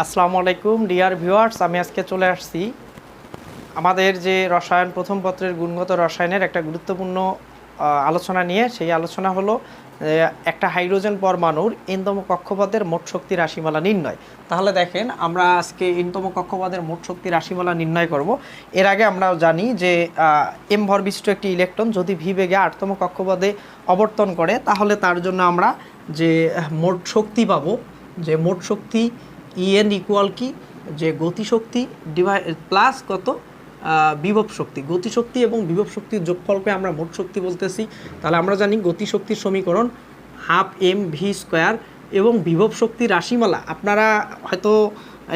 আসসালামু আলাইকুম, dear viewers, আমি আজকে চলে আসছি আমাদের যে রসায়ন, প্রথম পত্রের গুণগত রসায়নের একটা গুরুত্বপূর্ণ আলোচনা নিয়ে। সেই আলোচনা হলো একটা হাইড্রোজেন পরমাণুর এনতম কক্ষপথের মোট শক্তি রাশিমালা নির্ণয়। তাহলে দেখেন, আমরা আজকে এনতম কক্ষপথের মোট শক্তি রাশিমালা নির্ণয় করব। এর আগে আমরা জানি যে এম ভরবিষ্ট একটি ইলেকট্রন যদি ভি বেগে আটতম কক্ষপথে অবর্তন করে, তাহলে তার জন্য আমরা যে, মোট শক্তি পাবো, যে মোট শক্তি ইএন ইকুয়াল কি? যে গতিশক্তি ডিভাই প্লাস কত? বিভব শক্তি। গতিশক্তি এবং বিভব শক্তির যোগফলকে আমরা মোট শক্তি বলতেছি। তাহলে আমরা জানি গতিশক্তির সমীকরণ হাফ এম ভি স্কোয়ার এবং বিভব শক্তি রাশিমালা। আপনারা হয়তো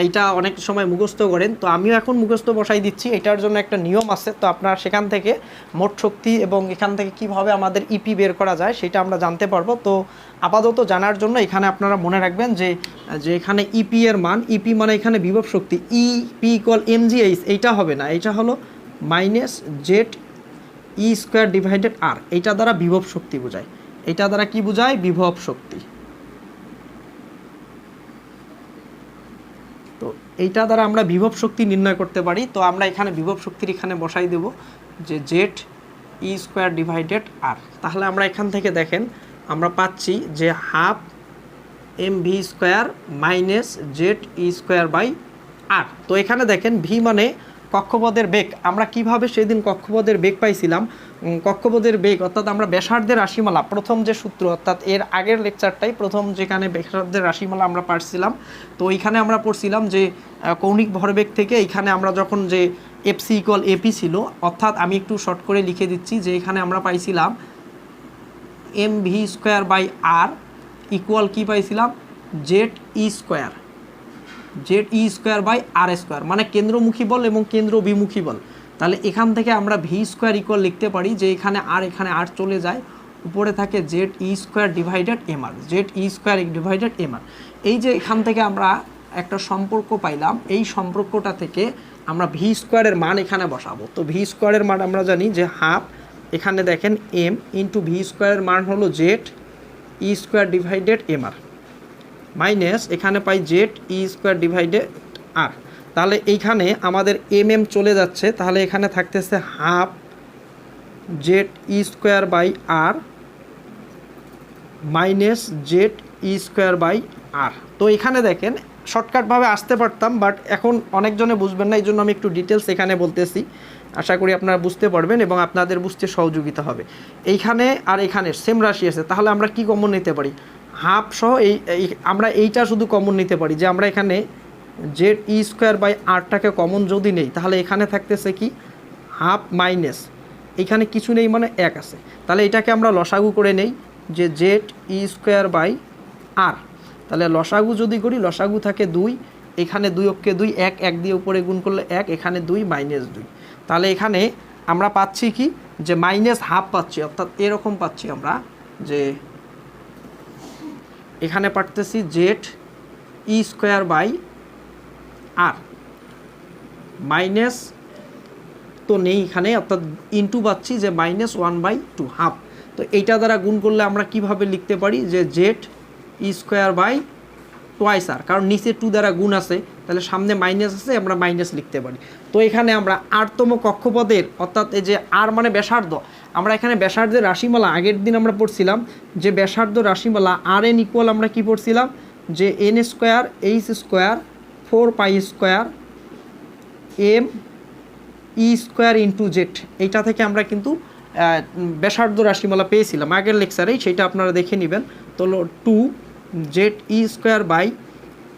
এইটা অনেক সময় মুখস্থ করেন। তো আমিও এখন মুখস্থ বসাই দিচ্ছি। এটার জন্য একটা নিয়ম আছে। তো আপনারা সেখান থেকে মোট শক্তি এবং এখান থেকে কীভাবে আমাদের ইপি বের করা যায় সেটা আমরা জানতে পারব। তো আপাতত জানার জন্য এখানে আপনারা মনে রাখবেন যে যে এখানে ইপি এর মান ইপি মানে এখানে বিভব শক্তি। ই পি ইকুয়াল এমজিএইচ এইটা হবে না। এটা হলো minus Z E square divided R এইটা দ্বারা বিভব শক্তি বোঝায়। এটা দ্বারা কি বোঝায়? বিভব শক্তি তো এইটা দ্বারা আমরা বিভব শক্তি নির্ণয় করতে পারি। তো আমরা এখানে বিভব শক্তির এখানে বসাই দেব যে Z E square divided R তাহলে আমরা এখান থেকে দেখেন, আমরা পাচ্ছি যে half M V square minus Z E square by R তো এখানে দেখেন ভি মানে কক্ষপথের বেগ আমরা কীভাবে সেদিন কক্ষপথের বেগ পাইছিলাম? উম, কক্ষপথের বেগ অর্থাৎ আমরা ব্যাসার্ধের রাশিমালা প্রথম যে সূত্র অর্থাৎ এর আগের লেকচারটাই প্রথম যেখানে ব্যাসার্ধের রাশিমালা আমরা পারছিলাম। তো এইখানে আমরা পড়ছিলাম যে কৌণিক ভরবেগ থেকে এইখানে আমরা যখন যে এফসি ইকল এপি ছিল অর্থাৎ আমি একটু শর্ট করে লিখে দিচ্ছি যে এখানে আমরা পাইছিলাম M V square by R equal কি পাইছিলাম? Z E square. Z E square by R square মানে কেন্দ্রমুখী বল এবং কেন্দ্র বিমুখী বল। তাহলে এখান থেকে আমরা ভি স্কোয়ার ইকুয়াল লিখতে পারি যে এখানে আর এখানে আর চলে যায়, উপরে থাকে Z E square divided M R Z E square divided M R এই যে এখান থেকে আমরা একটা সম্পর্ক পাইলাম, এই সম্পর্কটা থেকে আমরা ভি স্কোয়ারের মান এখানে বসাবো। তো ভি স্কোয়ারের মান আমরা জানি যে হাফ এখানে দেখেন এম ইন্টু ভি স্কোয়ারের মান হলো Z E square divided M R minus এখানে পাই Z E square divided R তাহলে এইখানে আমাদের এম এম চলে যাচ্ছে, তাহলে এখানে থাকতেছে half Z E square by R minus Z E square by R তো এখানে দেখেন শর্টকাটভাবে আসতে পারতাম বাট এখন অনেকজনে বুঝবেন না এই জন্য আমি একটু ডিটেলস এখানে বলতেছি। আশা করি আপনারা বুঝতে পারবেন এবং আপনাদের বুঝতে সহযোগিতা হবে। এইখানে আর এখানে সেম রাশি আছে, তাহলে আমরা কি কমন নিতে পারি? হাফ সহ এই আমরা এইটা শুধু কমন নিতে পারি। যে আমরা এখানে জেড ই স্কোয়ার বাই আরটাকে কমন যদি নেই, তাহলে এখানে থাকতেছে কি? হাফ মাইনাস এখানে কিছু নেই মানে এক আছে। তাহলে এটাকে আমরা লসাগু করে নেই যে Z E square by R তাহলে লসাগু যদি করি, লসাগু থাকে দুই, এখানে দুই অক্ষে দুই, এক এক দিয়ে উপরে গুণ করলে এক, এখানে দুই মাইনাস দুই। তাহলে এখানে আমরা পাচ্ছি কি? যে মাইনাস হাফ পাচ্ছি, অর্থাৎ এরকম পাচ্ছি আমরা যে এখানে পাঠতেছি Z E square by R minus তো নেই এখানে, অর্থাৎ ইনটু পাচ্ছি যে minus one by two half তো এইটা দ্বারা গুণ করলে আমরা কীভাবে লিখতে পারি যে Z E square by twice R কারণ নিচে টু দ্বারা গুণ আছে, তাহলে সামনে মাইনাস আছে, আমরা মাইনাস লিখতে পারি। তো এখানে আমরা আটতম কক্ষপথের, অর্থাৎ এই যে আর মানে ব্যাসার্ধ আমরা এখানে ব্যাসার্ধের রাশিমালা আগের দিন আমরা পড়ছিলাম, যে ব্যাসার্ধ রাশিমালা আর এন ইকুয়াল আমরা কি পড়ছিলাম? যে N square, H square, four pi square, M E square into Z. এইটা থেকে আমরা কিন্তু ব্যাসার্ধ রাশিমালা পেয়েছিলাম। আগের লেকচারেই সেটা আপনারা দেখে নেবেন। তো two Z E square by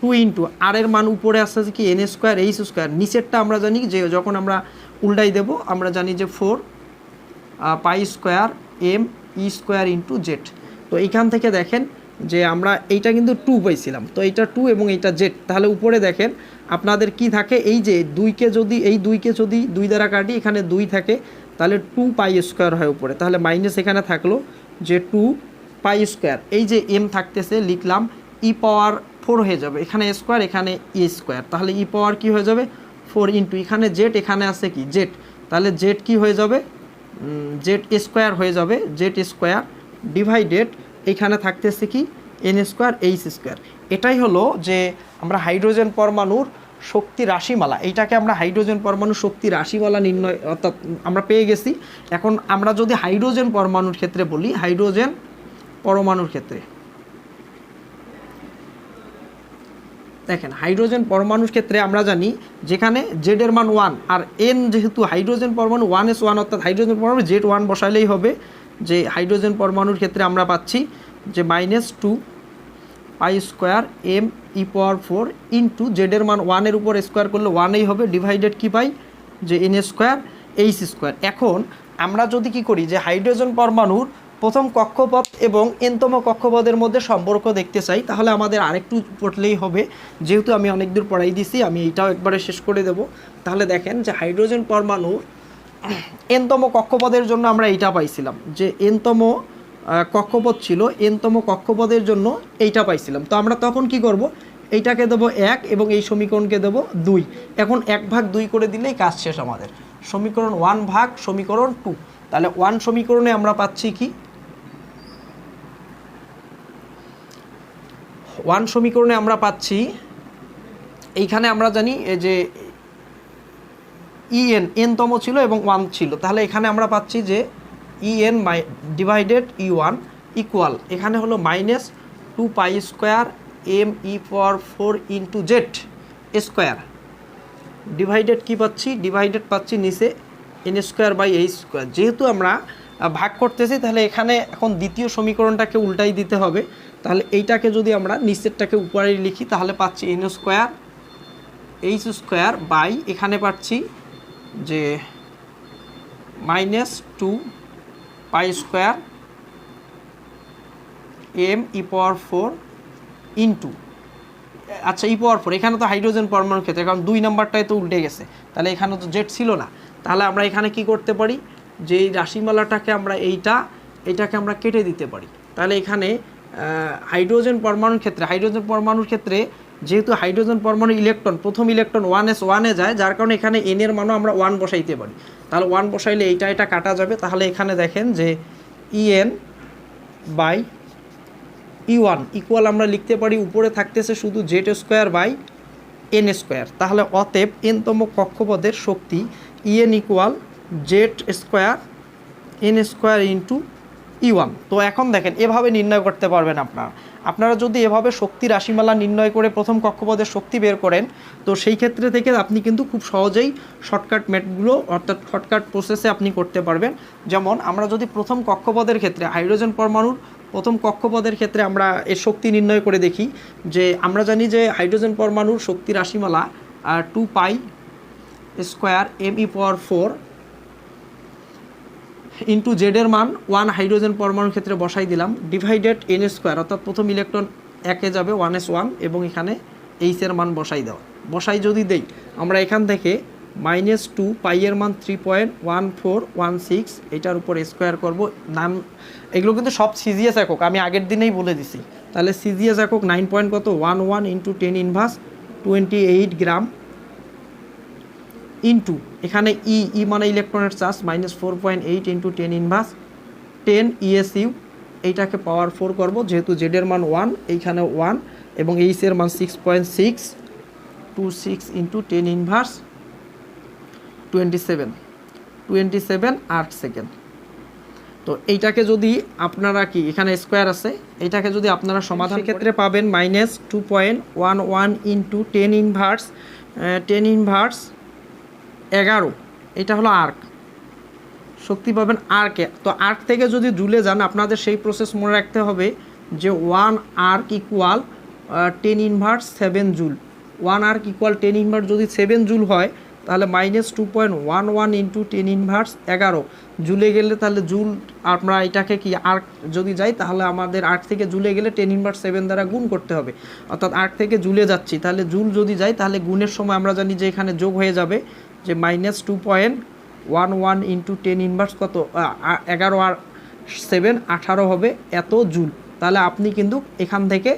two into R এর মান উপরে আসছে কি? N square, H square. নিচেরটা আমরা জানি যে যখন আমরা উল্টাই দেব, আমরা জানি যে four pi square M E square into Z. তো এইখান থেকে দেখেন যে আমরা এইটা কিন্তু টু পাইছিলাম। তো এইটা টু এবং এইটা জেড। তাহলে উপরে দেখেন আপনাদের কি থাকে? এই যে দুইকে যদি, এই দুইকে যদি দুই দ্বারা কাটি, এখানে দুই থাকে, তাহলে টু পাই স্কোয়ার হয় উপরে। তাহলে মাইনাস এখানে থাকল যে টু পাই স্কোয়ার। এই যে এম থাকতেছে, লিখলাম, ই পাওয়ার ফোর হয়ে যাবে। এখানে স্কোয়ার, এখানে ই স্কোয়ার। তাহলে ই পাওয়ার কি হয়ে যাবে? ফোর ইন্টু, এখানে জেড, এখানে আছে কি? জেড। তাহলে জেড কি হয়ে যাবে? জেড স্কোয়ার হয়ে যাবে জেড স্কোয়ার ডিভাইডেড এখানে থাকতেছে কি? এন স্কোয়ার এইচ স্কোয়ার এটাই হলো যে আমরা হাইড্রোজেন পরমাণুর শক্তি রাশিমালা। এইটাকে আমরা হাইড্রোজেন পরমাণু শক্তি রাশিমালা নির্ণয়, অর্থাৎ আমরা পেয়ে গেছি। এখন আমরা যদি হাইড্রোজেন পরমাণুর ক্ষেত্রে বলি হাইড্রোজেন পরমাণুর ক্ষেত্রে। দেখেন হাইড্রোজেন পরমাণুর ক্ষেত্রে আমরা জানি যেখানে জেড এর মান ওয়ান আর এন যেহেতু হাইড্রোজেন পরমাণু ওয়ান এস ওয়ান অর্থাৎ হাইড্রোজেন পরমাণু জেড ওয়ান বসাইলেই হবে। যে হাইড্রোজেন পরমাণুর ক্ষেত্রে আমরা পাচ্ছি যে minus two pi square M E power four into জেডের মান ওয়ানের উপর স্কোয়ার করলে ওয়ানেই হবে ডিভাইডেড কি পাই? যে এন স্কোয়ার এইচ স্কোয়ার এখন আমরা যদি কি করি যে হাইড্রোজেন পরমাণুর প্রথম কক্ষপথ এবং এনতম কক্ষপথের মধ্যে সম্পর্ক দেখতে চাই, তাহলে আমাদের আরেকটু পড়লেই হবে। যেহেতু আমি অনেক দূর পড়াই দিছি, আমি এইটাও একবারে শেষ করে দেব। তাহলে দেখেন যে হাইড্রোজেন পরমাণুর এনতম কক্ষপথের জন্য আমরা এইটা পাইছিলাম, যে এনতম কক্ষপথ ছিল, এনতম কক্ষপথের জন্য এইটা পাইছিলাম। তো আমরা তখন কি করব? এইটাকে দেবো এক এবং এই সমীকরণকে দেবো দুই। এখন এক ভাগ দুই করে দিলেই কাজ শেষ আমাদের। সমীকরণ ওয়ান ভাগ সমীকরণ টু। তাহলে ওয়ান সমীকরণে আমরা পাচ্ছি কি? ওয়ান সমীকরণে আমরা পাচ্ছি, এইখানে আমরা জানি যে ইএন এনতম ছিল এবং ওয়ান ছিল। তাহলে এখানে আমরা পাচ্ছি যে ইএন মাই ডিভাইডেড ই ওয়ান ইকুয়াল এখানে হলো minus two pi square M E power four into Z square divided কি পাচ্ছি? ডিভাইডেড পাচ্ছি নিচে এন স্কোয়ার বাই এই স্কোয়ার যেহেতু আমরা ভাগ করতেছি, তাহলে এখানে এখন দ্বিতীয় সমীকরণটাকে উল্টাই দিতে হবে। তাহলে এইটাকে যদি আমরা নিচেরটাকে উপরে লিখি, তাহলে পাচ্ছি N square H square by এখানে পাচ্ছি যে minus two pi square M E power four into আচ্ছা ই পাওয়ার ফোর এখানে তো হাইড্রোজেন পরমাণুর ক্ষেত্রে, কারণ দুই নাম্বারটায় তো উল্টে গেছে। তাহলে এখানে তো জেট ছিল না। তাহলে আমরা এখানে কি করতে পারি? যে এই রাশিমালাটাকে আমরা এইটা এইটাকে আমরা কেটে দিতে পারি। তাহলে এখানে হাইড্রোজেন পরমাণুর ক্ষেত্রে, হাইড্রোজেন পরমাণুর ক্ষেত্রে যেহেতু হাইড্রোজেন পরমাণু ইলেকট্রন, প্রথম ইলেকট্রন ওয়ান এস, ওয়ানে যায়, যার কারণে এখানে এন এর মানও আমরা ওয়ান বসাইতে পারি। তাহলে ওয়ান বসাইলে এইটা এটা কাটা যাবে। তাহলে এখানে দেখেন যে E N by E one equal আমরা লিখতে পারি, উপরে থাকতেছে শুধু Z square by N square তাহলে অতএব এনতম কক্ষপথের শক্তি E N equal Z square N square into E one তো এখন দেখেন, এভাবে নির্ণয় করতে পারবেন আপনারা। আপনারা যদি এভাবে শক্তি রাশিমালা নির্ণয় করে প্রথম কক্ষপথের শক্তি বের করেন, তো সেই ক্ষেত্রে থেকে আপনি কিন্তু খুব সহজেই শর্টকাট ম্যাটগুলো অর্থাৎ শর্টকাট প্রসেসে আপনি করতে পারবেন। যেমন, আমরা যদি প্রথম কক্ষপদের ক্ষেত্রে হাইড্রোজেন পরমাণুর প্রথম কক্ষপদের ক্ষেত্রে আমরা এর শক্তি নির্ণয় করে দেখি, যে আমরা জানি যে হাইড্রোজেন পরমাণুর শক্তি রাশিমালা two pi square M E power four into জেডের মান ওয়ান হাইড্রোজেন পরমাণুর ক্ষেত্রে বসাই দিলাম ডিভাইডেড এন স্কোয়ার অর্থাৎ প্রথম ইলেকট্রন একে যাবে ওয়ান এস ওয়ান এবং এখানে এইচ এর মান বসাই দেওয়া। বসাই যদি দেই, আমরা এখান থেকে মাইনাস টু পাইয়ের মান three point one four one six এটার উপর স্কোয়ার করব। নাম, এগুলো কিন্তু সব সিজিএস একক, আমি আগের দিনেই বলে দিছি। তাহলে সিজিএস একক নাইন পয়েন্ট কত? One one into ten inverse twenty eight gram into এখানে ই ই মানে ইলেকট্রনের charge minus four point eight into ten inverse ten ESU এইটাকে পাওয়ার ফোর করব যেহেতু জেডের মান ওয়ান এইখানে ওয়ান এবং এইচের মান six point six two six into ten inverse twenty seven twenty seven আট সেকেন্ড তো এইটাকে যদি আপনারা কি এখানে স্কোয়ার আছে এইটাকে যদি আপনারা সমাধান ক্ষেত্রে পাবেন minus two point one one into ten inverse ten inverse এগারো। এটা হলো আর্ক শক্তি পাবেন আর্কে তো আর্ক থেকে যদি জুলে যান, আপনাদের সেই প্রসেস মনে রাখতে হবে যে one erg equal ten inverse seven joule one erg equal ten inverse যদি সেভেন জুল হয়, তাহলে minus two point one one into ten inverse এগারো। জুলে গেলে তাহলে জুল আমরা এটাকে কি আর্ক যদি যাই, তাহলে আমাদের আর্ক থেকে জুলে গেলে টেন ইনভার্স সেভেন দ্বারা গুণ করতে হবে। অর্থাৎ আর্ক থেকে জুলে যাচ্ছি। তাহলে জুল যদি যাই, তাহলে গুণের সময় আমরা জানি যে এখানে যোগ হয়ে যাবে। যে minus two point one one into ten inverse কত? এগারো আর সেভেন আঠারো হবে এত জুল। তাহলে আপনি কিন্তু এখান থেকে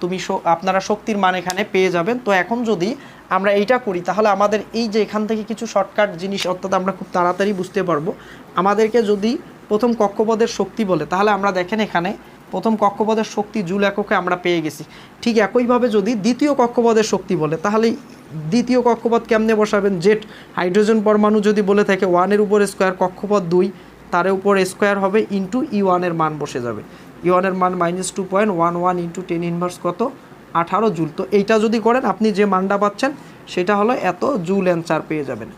তুমি আপনারা শক্তির মান এখানে পেয়ে যাবেন। তো এখন যদি আমরা এইটা করি, তাহলে আমাদের এই যে এখান থেকে কিছু শর্টকাট জিনিস, অর্থাৎ আমরা খুব তাড়াতাড়ি বুঝতে পারব। আমাদেরকে যদি প্রথম কক্ষপথের শক্তি বলে, তাহলে আমরা দেখেন এখানে প্রথম কক্ষপথের শক্তি জুল এককে আমরা পেয়ে গেছি। ঠিক একইভাবে যদি দ্বিতীয় কক্ষপথের শক্তি বলে, তাহলে দ্বিতীয় কক্ষপথ কেমনে বসাবেন? জেট, হাইড্রোজেন পরমাণু যদি বলে থাকে ওয়ানের উপর স্কোয়ার, কক্ষপথ দুই, তার উপর স্কোয়ার হবে ইন্টু ই ওয়ানের মান বসে যাবে। ই ওয়ানের মান minus two point one one into ten inverse কত? আঠারো জুল। তো এইটা যদি করেন, আপনি যে মানটা পাচ্ছেন, সেটা হলো এত জুল অ্যান্সার পেয়ে যাবেন।